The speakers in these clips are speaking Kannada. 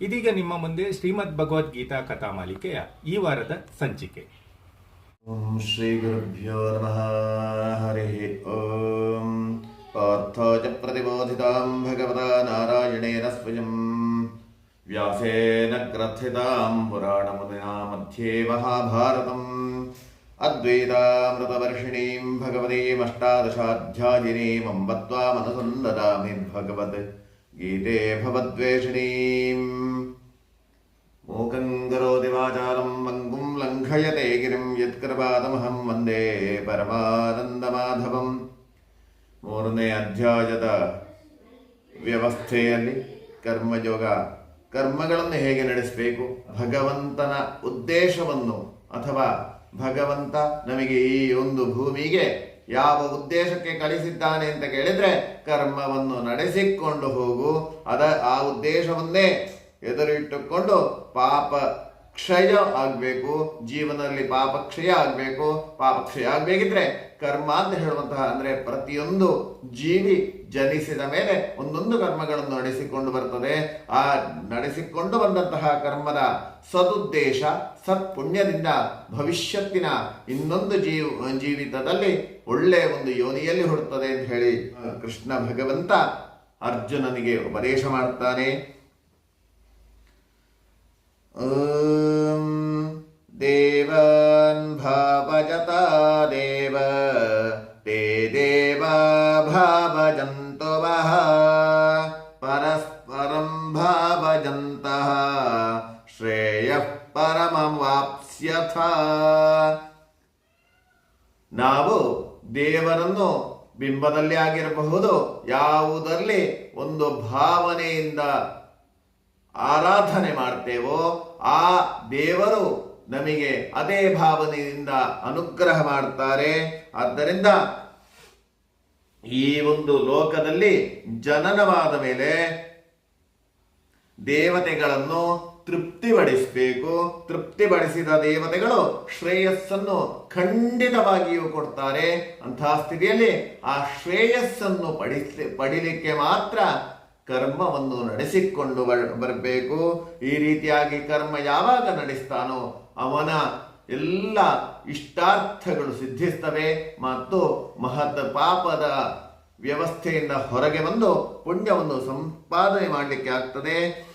ಇದೀಗ ನಿಮ್ಮ ಮುಂದೆ ಶ್ರೀಮದ್ ಭಗವದ್ಗೀತಾ ಕಥಾಮಾಲಿಕೆಯ ಈ ವಾರದ ಸಂಚಿಕೆ. ಓಂ ಶ್ರೀ ಗುರುಭ್ಯೋ ನಮಃ. ಹರಿ ಓಂ. ಪಾರ್ಥಾಜ ಪ್ರತಿಬೋಧಿತಾಂ ಭಗವತಾ ನಾರಾಯಣೇನ ಸ್ವಯಂ. ವ್ಯಾಸೇನ ಗ್ರಥಿತಾಂ ಪುರಾಣಮುದಿನಾ ಮಧ್ಯೆ ಮಹಾಭಾರತಂ. ಅದ್ವೈತಾಮೃತವರ್ಷಿಣೀಂ ಭಗವತೀಮಷ್ಟಾದಶಾಧ್ಯಾಯಿನೀಮಂ ಬತ್ವಾಮನುಸಂದದಾಮಿ ಭಗವದ್ గీతే భవద్వేషిణీం మూకం కరోతి వాచాలం వంగుం లంఘయతే గిరిం యత్కృపాదమహం వందే పరమానందమాధవం ಮೂರನೇ ಅಧ್ಯಾಯದ ವ್ಯವಸ್ಥೆಯಲ್ಲಿ ಕರ್ಮಯೋಗ ಕರ್ಮಗಳನ್ನು ಹೇಗೆ ನಡೆಸಬೇಕು ಭಗವಂತನ ಉದ್ದೇಶವನ್ನು ಅಥವಾ ಭಗವಂತ ನಮಗೆ ಈ ಒಂದು ಭೂಮಿಗೆ ಯಾವ ಉದ್ದೇಶಕ್ಕೆ ಕಳಿಸಿದ್ದಾನೆ ಅಂತ ಕೇಳಿದ್ರೆ ಕರ್ಮವನ್ನು ನಡೆಸಿಕೊಂಡು ಹೋಗು. ಅದ, ಆ ಉದ್ದೇಶವನ್ನೇ ಎದುರಿಟ್ಟುಕೊಂಡು ಪಾಪ ಕ್ಷಯ ಆಗಬೇಕು. ಜೀವನದಲ್ಲಿ ಪಾಪ ಕ್ಷಯ ಆಗಬೇಕು. ಪಾಪ ಕ್ಷಯ ಆಗಬೇಕಿದ್ರೆ ಕರ್ಮ ಅಂತ ಹೇಳುವಂತಹ ಅಂದ್ರೆ ಪ್ರತಿಯೊಂದು ಜೀವಿ ಜನಿಸಿದ ಮೇಲೆ ಒಂದೊಂದು ಕರ್ಮಗಳನ್ನು ನಡೆಸಿಕೊಂಡು ಬರ್ತದೆ. ಆ ನಡೆಸಿಕೊಂಡು ಬಂದಂತಹ ಕರ್ಮದ ಸದುದ್ದೇಶ, ಸತ್ಪುಣ್ಯದಿಂದ ಭವಿಷ್ಯತ್ತಿನ ಇನ್ನೊಂದು ಜೀವ, ಜೀವಿತದಲ್ಲಿ ಒಳ್ಳೆಯ ಒಂದು ಯೋನಿಯಲ್ಲಿ ಹುಡುತ್ತದೆ ಅಂತ ಹೇಳಿ ಕೃಷ್ಣ ಭಗವಂತ ಅರ್ಜುನನಿಗೆ ಉಪದೇಶ ಮಾಡ್ತಾನೆ. ದೇವನ್ ಭಾವಜತ ದೇವ ತೇ ದೇವ ಭಾವಜಂತು ವಹ ಪರಸ್ಪರಂ ಭಾವಜಂತ ಶ್ರೇಯ ಪರಮವಾಪ್ಸ್ಯಥ ನಾವು ದೇವರನ್ನು ಬಿಂಬದಲ್ಲಿ ಆಗಿರಬಹುದು. ಯಾವುದರಲ್ಲಿ ಒಂದು ಭಾವನೆಯಿಂದ ಆರಾಧನೆ ಮಾಡ್ತೇವೋ, ಆ ದೇವರು ನಮಗೆ ಅದೇ ಭಾವನೆಯಿಂದ ಅನುಗ್ರಹ ಮಾಡ್ತಾರೆ. ಆದ್ದರಿಂದ ಈ ಒಂದು ಲೋಕದಲ್ಲಿ ಜನನವಾದ ಮೇಲೆ ದೇವತೆಗಳನ್ನು ತೃಪ್ತಿಪಡಿಸಬೇಕು. ತೃಪ್ತಿಪಡಿಸಿದ ದೇವತೆಗಳು ಶ್ರೇಯಸ್ಸನ್ನು ಖಂಡಿತವಾಗಿಯೂ ಕೊಡ್ತಾರೆ. ಅಂತಹ ಸ್ಥಿತಿಯಲ್ಲಿ ಆ ಶ್ರೇಯಸ್ಸನ್ನು ಪಡಿಸಿ ಪಡಿಲಿಕ್ಕೆ ಮಾತ್ರ ಕರ್ಮವನ್ನು ನಡೆಸಿಕೊಂಡು ಬರಬೇಕು. ಈ ರೀತಿಯಾಗಿ ಕರ್ಮ ಯಾವಾಗ ನಡೆಸ್ತಾನೋ ಅವನ ಎಲ್ಲ ಇಷ್ಟಾರ್ಥಗಳು ಸಿದ್ಧಿಸ್ತವೆ. ಮತ್ತು ಮಹತ್ ಪಾಪದ ವ್ಯವಸ್ಥೆಯಿಂದ ಹೊರಗೆ ಬಂದು ಪುಣ್ಯವನ್ನು ಸಂಪಾದನೆ ಮಾಡಲಿಕ್ಕೆ ಆಗ್ತದೆ.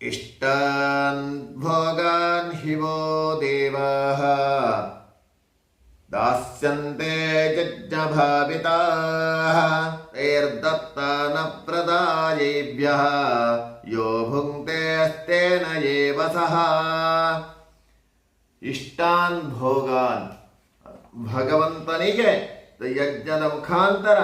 ಇಷ್ಟಾನ್ ಭೋಗಾನ್ ಹಿವೋ ದೇವಾ दास्यन्ते यज्ञभाविताः तैर्दत्तान प्रदायेभ्यः यो भुङ्क्ते अस्तेन एव सः ಇಷ್ಟಾನ್ ಭೋಗಾನ್ ಭಗವಂತನಿಗೆ ಯಜ್ಞದ ಮುಖಾಂತರ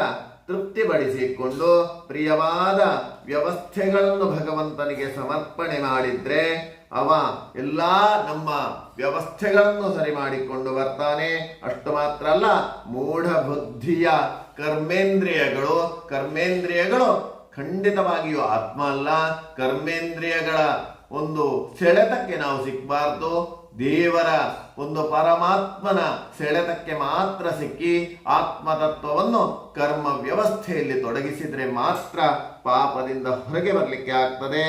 ತೃಪ್ತಿಪಡಿಸಿಕೊಂಡು ಪ್ರಿಯವಾದ ವ್ಯವಸ್ಥೆಗಳನ್ನು ಭಗವಂತನಿಗೆ ಸಮರ್ಪಣೆ ಮಾಡಿದ್ರೆ ಅವ ಎಲ್ಲ ನಮ್ಮ ವ್ಯವಸ್ಥೆಗಳನ್ನು ಸರಿ ಮಾಡಿಕೊಂಡು ಬರ್ತಾನೆ. ಅಷ್ಟು ಮಾತ್ರ ಅಲ್ಲ, ಮೂಢ ಬುದ್ಧಿಯ ಕರ್ಮೇಂದ್ರಿಯಗಳು ಕರ್ಮೇಂದ್ರಿಯಗಳು ಖಂಡಿತವಾಗಿಯೂ ಆತ್ಮ ಅಲ್ಲ. ಕರ್ಮೇಂದ್ರಿಯಗಳ ಒಂದು ಸೆಳೆತಕ್ಕೆ ನಾವು ಸಿಕ್ಕಬಾರ್ದು ದೇವರ ಒಂದು ಪರಮಾತ್ಮನ ಸೆಳೆತಕ್ಕೆ ಮಾತ್ರ ಸಿಕ್ಕಿ ಆತ್ಮತತ್ವವನ್ನು ಕರ್ಮ ವ್ಯವಸ್ಥೆಯಲ್ಲಿ ತೊಡಗಿಸಿದ್ರೆ ಮಾತ್ರ ಪಾಪದಿಂದ ಹೊರಗೆ ಬರಲಿಕ್ಕೆ ಆಗ್ತದೆ.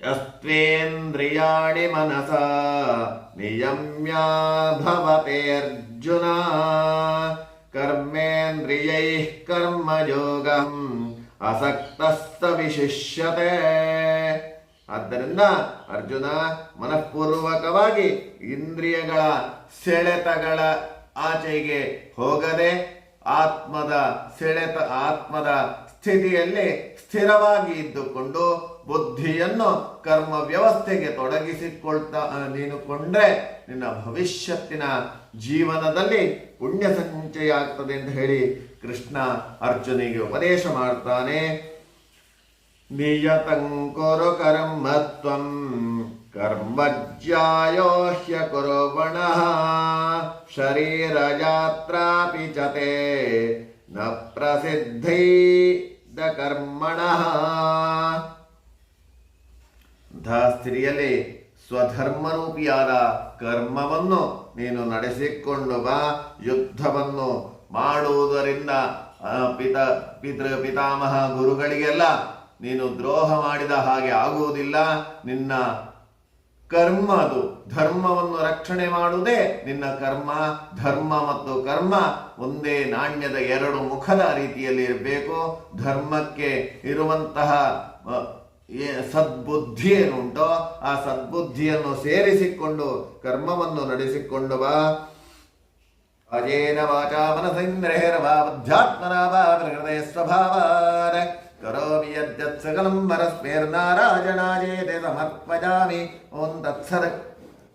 ಯಸ್ತ್ವೇಂದ್ರಿಯಾಣಿ ಮನಸ ನಿಯಮ್ಯ ಭವತೆ ಅರ್ಜುನ ಕರ್ಮೇಂದ್ರಿಯೈ ಕರ್ಮಯೋಗಂ ಅಸಕ್ತಸ್ತ ವಿಶಿಷ್ಯತೆ. ಆದ್ದರಿಂದ ಅರ್ಜುನ ಮನಃಪೂರ್ವಕವಾಗಿ ಇಂದ್ರಿಯಗಳ ಸೆಳೆತಗಳ ಆಚೆಗೆ ಹೋಗದೆ ಆತ್ಮದ ಸೆಳೆತ ಆತ್ಮದ ಸ್ಥಿತಿಯಲ್ಲಿ ಸ್ಥಿರವಾಗಿ ಇದ್ದುಕೊಂಡು ಬುದ್ಧಿಯನ್ನು ಕರ್ಮ ವ್ಯವಸ್ಥೆಗೆ ತೊಡಗಿಸಿಕೊಳ್ತಾ ನೀನು ಕೊಂಡ್ರೆ ನಿನ್ನ ಭವಿಷ್ಯತ್ತಿನ ಜೀವನದಲ್ಲಿ ಪುಣ್ಯ ಸಂಚಯ ಆಗ್ತದೆ ಅಂತ ಹೇಳಿ ಕೃಷ್ಣ ಅರ್ಜುನಿಗೆ ಉಪದೇಶ ಮಾಡ್ತಾನೆ. ಕುರು ಕರ್ಮ ತ್ವಂ ಕರ್ಮಜ್ಯಾಯೋ ಹ್ಯಕುರ್ವಣಃ ಶರೀರಯಾತ್ರಾಪಿ ಚ ತೇ ನ ಪ್ರಸಿದ್ಧಿ ದ ಸ್ವಧರ್ಮರೂಪಿಯಾದ ಕರ್ಮವನ್ನು ನೀನು ನಡೆಸಿಕೊಂಡು ಬಾ ಯುದ್ಧವನ್ನು ಮಾಡುವುದರಿಂದ ಪಿತ, ಪಿತೃ, ಪಿತಾಮಹ, ಗುರುಗಳಿಗೆಲ್ಲ ನೀನು ದ್ರೋಹ ಮಾಡಿದ ಹಾಗೆ ಆಗುವುದಿಲ್ಲ. ನಿನ್ನ ಕರ್ಮ ಅದು. ಧರ್ಮವನ್ನು ರಕ್ಷಣೆ ಮಾಡುವುದೇ ನಿನ್ನ ಕರ್ಮ. ಧರ್ಮ ಮತ್ತು ಕರ್ಮ ಒಂದೇ ನಾಣ್ಯದ ಎರಡು ಮುಖದ ರೀತಿಯಲ್ಲಿ ಇರಬೇಕು. ಧರ್ಮಕ್ಕೆ ಇರುವಂತಹ ಸದ್ಬುದ್ಧಿ ಏನುಂಟೋ ಆ ಸದ್ಬುದ್ಧಿಯನ್ನು ಸೇರಿಸಿಕೊಂಡು ಕರ್ಮವನ್ನು ನಡೆಸಿಕೊಂಡು ಬಾ. ಅಜೇನ ವಾಚಾ ಮನಸೇಂದ್ರೇರ್ವಾ ಬುದ್ಧ್ಯಾತ್ಮನಾ ಹೃದಯ ಪ್ರಕೃತೆ करोमि यद्यत् सकलं वरस्मेर्नारायणाये ते समर्पयामि ओं तत्सत्